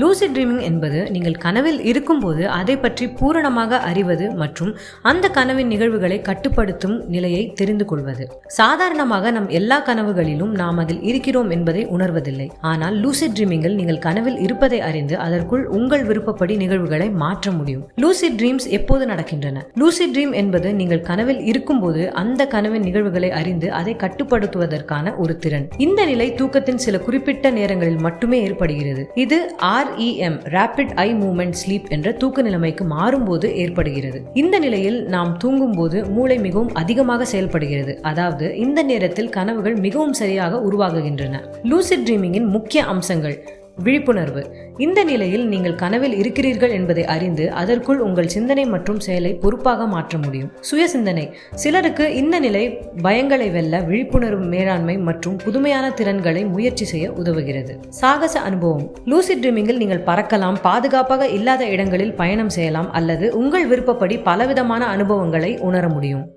Lucid dreaming என்பது நீங்கள் கனவில் இருக்கும்போது அதை பற்றி பூரணமாக அறிவது மற்றும் அந்த கனவின் நிகழ்வுகளை கட்டுப்படுத்தும் நிலையை தெரிந்து கொள்வது. சாதாரணமாக நம் எல்லா கனவுகளிலும் நாம் அதில் இருக்கிறோம் என்பதை உணர்வதில்லை. ஆனால் லூசிட் ட்ரீமிங்கில் நீங்கள் கனவில் இருப்பதை அறிந்து அதற்குள் உங்கள் விருப்பப்படி நிகழ்வுகளை மாற்ற முடியும். லூசிட் ட்ரீம்ஸ் எப்போது நடக்கின்றன? லூசிட் ட்ரீம் என்பது நீங்கள் கனவில் இருக்கும்போது அந்த கனவின் நிகழ்வுகளை அறிந்து அதை கட்டுப்படுத்துவதற்கான ஒரு திறன். இந்த நிலை தூக்கத்தின் சில குறிப்பிட்ட நேரங்களில் மட்டுமே ஏற்படுகிறது. இது REM rapid eye movement sleep என்ற தூக்க நிலைமைக்கு மாறும்போது ஏற்படுகிறது. இந்த நிலையில் நாம் தூங்கும்போது மூளை மிகவும் அதிகமாக செயல்படுகிறது. அதாவது இந்த நேரத்தில் கனவுகள் மிகவும் சரியாக உருவாகுகின்றன. லூசிட் ட்ரீமிங்கின் முக்கிய அம்சங்கள். விழிப்புணர்வு. இந்த நிலையில் நீங்கள் கனவில் இருக்கிறீர்கள் என்பதை அறிந்து அதற்குள் உங்கள் சிந்தனை மற்றும் செயலை பொறுப்பாக மாற்ற முடியும். சுய சிந்தனை சிலருக்கு இந்த நிலை பயங்களை வெல்ல விழிப்புணர்வு மேலாண்மை மற்றும் புதுமையான திறன்களை முயற்சி செய்ய உதவுகிறது. சாகச அனுபவம். லூசிட் ட்ரீமிங்கில் நீங்கள் பறக்கலாம் பாதுகாப்பாக இல்லாத இடங்களில் பயணம் செய்யலாம் அல்லது உங்கள் விருப்பப்படி பலவிதமான அனுபவங்களை உணர முடியும்.